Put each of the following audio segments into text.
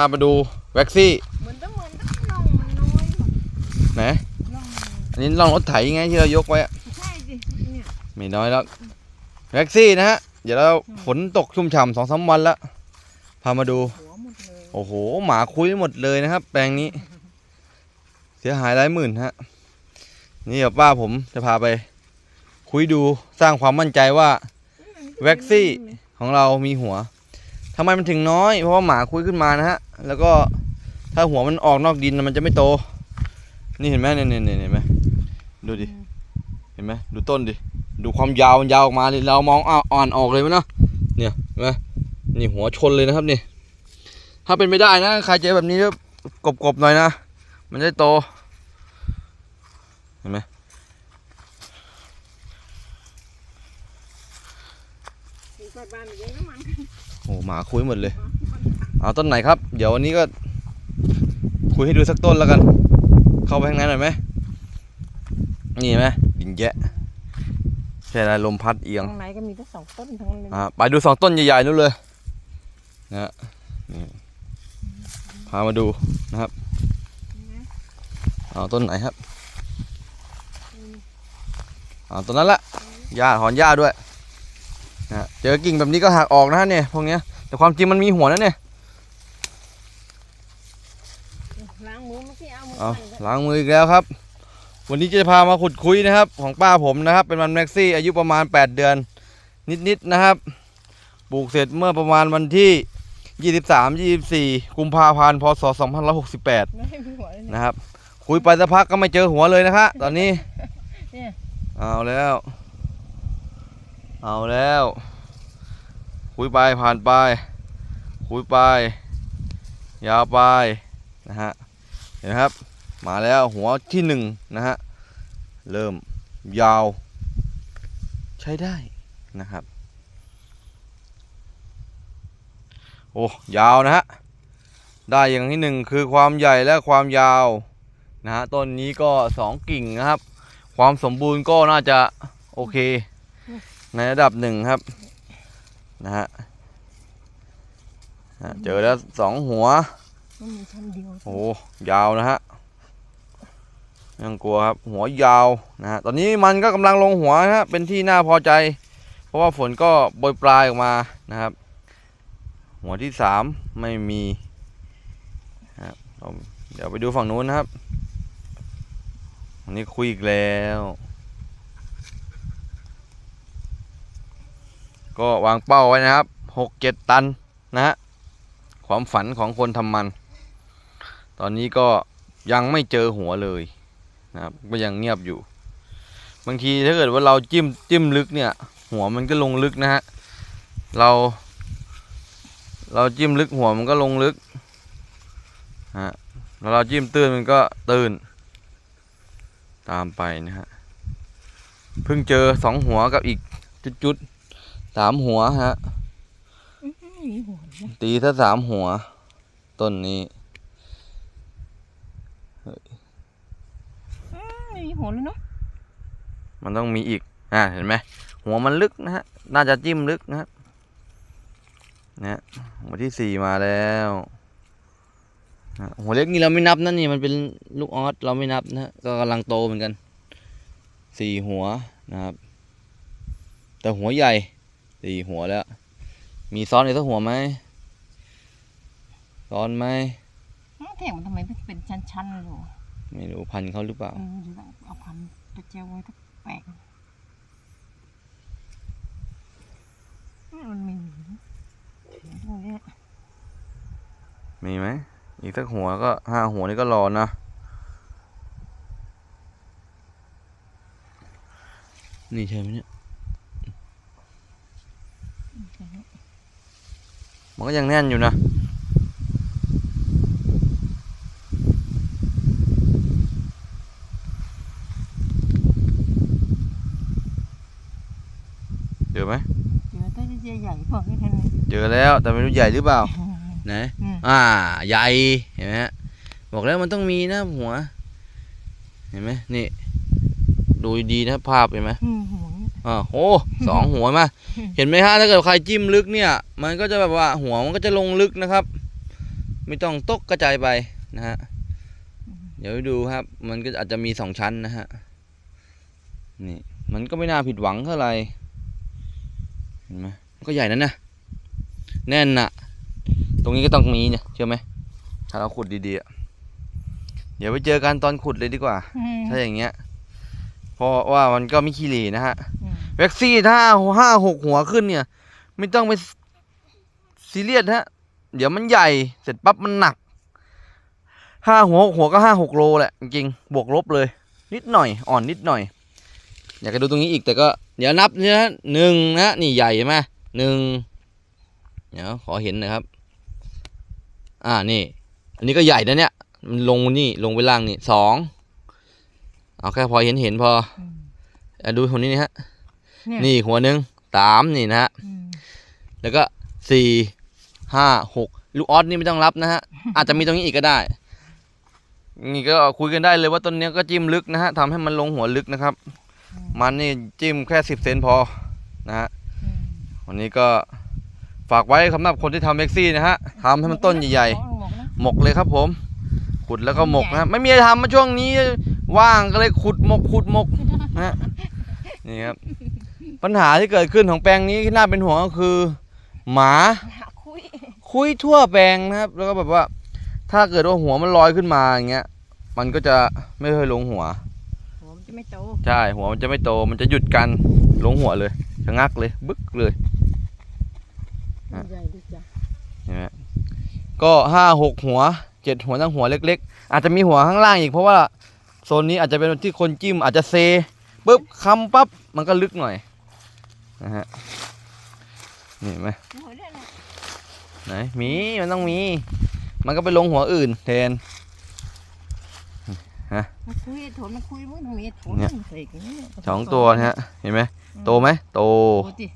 ามาดูแว็กซี่เหมือนต้องเหมือนต้องน่องมันน้อยกว่าไหนน่องมันอันนี้ลองรถไถไงที่เรายกไว้อะใช่สิเนี่ยไม่น้อยแล้วแว็กซี่นะฮะเดี๋ยวเราฝนตกชุ่มฉ่ำสองสามวันแล้วพามาดู หัวหมดเลยโอ้โห หมาคุยหมดเลยนะครับ แปลงนี้ เสียหายหลายหมื่นฮะ นี่เดี๋ยวป้าผมจะพาไป คุยดูสร้างความมั่นใจว่าแว็กซี่ของเรามีหัวทำไมมันถึงน้อย เพราะว่าหมาคุยขึ้นมานะฮะ แล้วก็ถ้าหัวมันออกนอกดินน่ะมันจะไม่โต นี่เห็นไหมเนี่ยเนี่ยเนี่ยเห็นไหมดูดิ เห็นไหมดูต้นดิ ดูความยาวมันยาวออกมาเลยเรามองอ้าวอ่อนออกเลยมั้ยเนาะ เนี่ยเห็นไหมนี่หัวชนเลยนะครับนี่ ถ้าเป็นไม่ได้นะใครเจอแบบนี้ก็กบๆหน่อยนะ มันจะได้โต เห็นไหมมีไฟบ้านไปเยอะน้ำมันโอ้หมาคุยหมดเลย เอาต้นไหนครับ เดี๋ยววันนี้ก็คุยให้ดูสักต้นแล้วกัน เข้าไปข้างในหน่อยไหมนี่เห็นไหมดินแยะใช่ไรลมพัดเอียงข้างในก็มีทั้งสองต้นทั้งนั้นเลยอ่าไปดูสองต้นใหญ่ๆนู้นเลยนะฮะนี่พามาดูนะครับเอาต้นไหนครับเอาต้นนั้นละหญ้าถอนหญ้าด้วยนะฮะเจอกิ่งแบบนี้ก็หักออกนะฮะเนี่ยพวกเนี้ยแต่ความจริงมันมีหัวนะเนี่ย ล้างมือ เอาล้างมืออีกแล้วครับ วันนี้จะพามาขุดคุยนะครับ ของป้าผมนะครับ เป็นมันแม็กซี่อายุประมาณ 8 เดือน นิดๆนะครับปลูกเสร็จเมื่อประมาณวันที่ 23 24กุมภาพันธ์พศ2568ไม่ให้มีหัวเลยเนี่ยนะครับ คุยไปสักพักก็ไม่เจอหัวเลยนะคะตอนนี้เอาแล้ว เอาแล้ว คุยไปผ่านไป คุยไป ยาวไปนะฮะ เห็นไหมครับ มาแล้วหัวที่หนึ่งนะฮะ เริ่มยาว ใช้ได้นะครับ โอ้ ยาวนะฮะ ได้อย่างที่หนึ่งคือความใหญ่และความยาวนะฮะ ต้นนี้ก็สองกิ่งนะครับ ความสมบูรณ์ก็น่าจะโอเค ในระดับหนึ่งครับนะฮะนะเจอแล้วสองหัว มันมีชั้นเดียวโอ้ยาวนะฮะไม่ต้องกลัวครับ หัวยาวนะฮะตอนนี้มันก็กำลังลงหัวนะฮะเป็นที่น่าพอใจ เพราะว่าฝนก็โปรยปลายออกมานะครับ หัวที่สามไม่มีนะครับเดี๋ยวไปดูฝั่งนู้นนะครับอันนี้คุยอีกแล้ว ก็วางเป้าไว้นะครับหกเจ็ดตันนะฮะความฝันของคนทำมัน ตอนนี้ก็ยังไม่เจอหัวเลยนะครับก็ยังเงียบอยู่ บางทีถ้าเกิดว่าเราจิ้มจิ้มลึกเนี่ย หัวมันก็ลงลึกนะฮะเรา เราจิ้มลึกหัวมันก็ลงลึกฮะแล้วเราจิ้มตื้นมันก็ตื้นตามไปนะฮะเพิ่งเจอสองหัวกับอีกจุดๆสามหัวฮะไม่มีหัวเลยตีถ้าสามหัว ต้นนี้ ไม่มีหัวเลยเนาะมันต้องมีอีกอ่าเห็นไหมหัวมันลึกนะฮะน่าจะจิ้มลึกนะฮะนะฮะหัวที่สี่มาแล้วนะหัวเล็กนี่เราไม่นับนะนี่มันเป็นลูกออสเราไม่นับนะฮะก็กำลังโตเหมือนกันสี่หัวนะครับ แต่หัวใหญ่สี่หัวแล้ว มีซ้อนอีกสักหัวไหมซ้อนไหมอ้าวแถมมันทำไมถึงเป็นชั้นๆเลยหัว ไม่รู้พันธุ์เขาหรือเปล่าเออหรือว่าเอาพันตะเจียวไว้ก็แปลกมันมีถึงตรงเนี้ยมีไหมอีกสักหัวก็ห้าหัวนี่ก็รอนะนี่ใช่ไหมเนี่ย มันก็ยังแน่นอยู่นะ ไหมเจอต้นใหญ่ๆพอแค่นั้นเจอแล้วแต่ไม่รู้ใหญ่หรือเปล่าไหนอืมอ่า ใหญ่เห็นไหมฮะบอกแล้วมันต้องมีนะหัว เห็นไหมนี่ ดูดีๆนะภาพเห็นไหมอืมหัวเนี่ยอ่าโอ้สองหัวมา เห็นไหมฮะถ้าเกิดใครจิ้มลึกเนี่ย มันก็จะแบบว่าหัวมันก็จะลงลึกนะครับ ไม่ต้องตกกระจายไปนะฮะเดี๋ยวดูครับ มันก็อาจจะมีสองชั้นนะฮะนี่มันก็ไม่น่าผิดหวังเท่าไหร่ เห็นไหมมันก็ใหญ่นั่นนะแน่นน่ะตรงนี้ก็ต้องมีเนี่ยเชื่อไหมถ้าเราขุดดีๆอะเดี๋ยวไปเจอกันตอนขุดเลยดีกว่า อืมถ้าอย่างเงี้ย เพราะว่ามันก็ไม่ขี้เหร่นะฮะ อืมแว็กซี่ถ้าห้าหกหัวขึ้นเนี่ย ไม่ต้องไปซีเรียสฮะ เดี๋ยวมันใหญ่เสร็จปั๊บมันหนักห้าหัวหกหัวก็ห้าหกโลแหละจริงๆบวกลบเลย นิดหน่อยอ่อนนิดหน่อย อยากจะดูตรงนี้อีกแต่ก็ เดี๋ยวนับนะฮะหนึ่งนะนี่ใหญ่ไหมหนึ่งเดี๋ยวขอเห็นหนะครับ อ่านี่ อันนี้ก็ใหญ่นะเนี่ย มันลงนี่ลงไปล่างนี่สองเอาแค่พอเห็นเห็นพออืมอะดูคนนี้นี่ฮะเนี่ยนี่หัวหนึ่งสามนี่นะฮะอืมแล้วก็สี่ห้าหกลูกออสนี่ไม่ต้องรับนะฮะ อาจจะมีตรงนี้อีกก็ได้ นี่ก็คุยกันได้เลยว่าต้นเนี้ยก็จิ้มลึกนะฮะทำให้มันลงหัวลึกนะครับ มันนี่จิ้มแค่สิบเซนพอนะฮะอืมวันนี้ก็ฝากไว้สำหรับคนที่ทำเม็กซี่นะฮะทำให้มันต้นใหญ่หมกนะๆหมกเลยครับผม ขุดแล้วก็หมกนะฮะไม่มีอะไรทำมาช่วงนี้ว่างก็เลยขุดหมกขุดหมกนะฮะนี่ครับปัญหาที่เกิดขึ้นของแปลงนี้ที่น่าเป็นห่วงก็คือ หมาหาคุยคุยทั่วแปลงนะครับ แล้วก็แบบว่า ถ้าเกิดว่าหัวมันลอยขึ้นมาอย่างเงี้ยมันก็จะไม่เคอยลงหัวผม จะไม่โตใช่หัวมันจะไม่โตมันจะหยุดกันลงหัวเลยชะงักเลยบึกเลยอะใหญ่ดีจ้ะเห็นไหมก็ห้าหกหัวเจ็ดหัวทั้งหัวเล็ก ๆ อาจจะมีหัวข้างล่างอีกเพราะว่าโซนนี้อาจจะเป็นที่คนจิ้มอาจจะเซปุ๊บคำปั๊บมันก็ลึกหน่อยนะฮะนี่เห็นไหมโอ้ยเนี่ยนะไหนมีมันต้องมี มันก็ไปลงหัวอื่นแทน มันคุยโถนมันคุยมันมีโถนเนี่ยมันเสกอย่างนี้สองตัวนะฮะเห็นไหมโตไหมโตโตดิ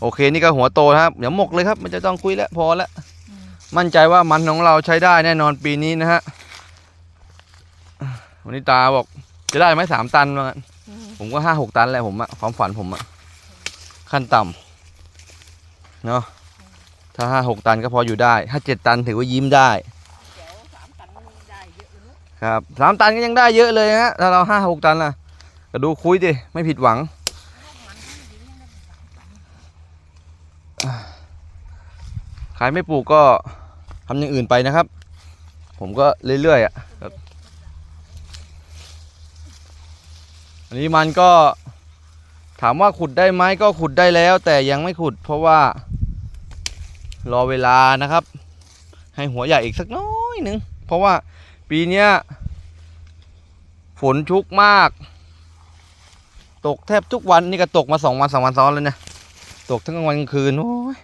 โอเคนี่ก็หัวโตนะครับเดี๋ยวหมกเลยครับมันจะต้องคุยแล้วพอแล้วอืมมั่นใจว่ามันของเราใช้ได้แน่นอนปีนี้นะฮะวันนี้ตาบอกจะได้ไหมสามตันว่างั้นอืมผมก็ห้าหกตันแหละผมอะความฝันผมอะขั้นต่ำเนาะถ้าห้าหกตันก็พออยู่ได้ ถ้าเจ็ดตันถือว่ายิ้มได้เดี๋ ครับสามตันก็ยังได้เยอะเลยฮะถ้าเราห้าหกตันล่ะก็ดูคุยดิไม่ผิดหวังใครไม่ปลูกก็ทำอย่างอื่นไปนะครับ ผมก็เรื่อยๆอะอันนี้มันก็ถามว่าขุดได้ไหมก็ขุดได้แล้ว แต่ยังไม่ขุดเพราะว่า รอเวลานะครับ ให้หัวใหญ่อีกสักน้อยหนึ่งเพราะว่า ปีเนี้ยฝนชุกมาก ตกแทบทุกวันนี่ก็ตกมาสองวันสามวันซ้อนแล้วเนี่ยตกทั้งกลางวันกลางคืนโอ้ย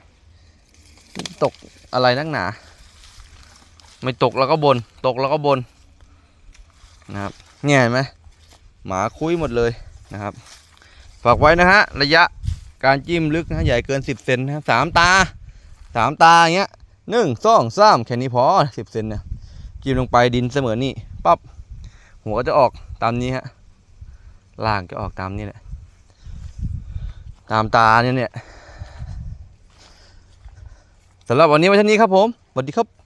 ตกอะไรนักหนา ไม่ตกแล้วก็บน ตกแล้วก็บนนะครับเนี่ยเห็นไหมหมาคุยหมดเลยนะครับ ฝากไว้นะฮะระยะการจิ้มลึกนะใหญ่เกินสิบเซนนะสามตาสามตาอย่างเงี้ยหนึ่งสองสามแค่นี้พอสิบเซนเนี่ย จิ้มลงไปดินเสมอนี่ปั๊บหัวก็จะออกตามนี้ฮะล่างจะออกตามนี้แหละตามตาเนี่ยเนี่ยสำหรับวันนี้ไว้เท่านี้ครับผมสวัสดีครับ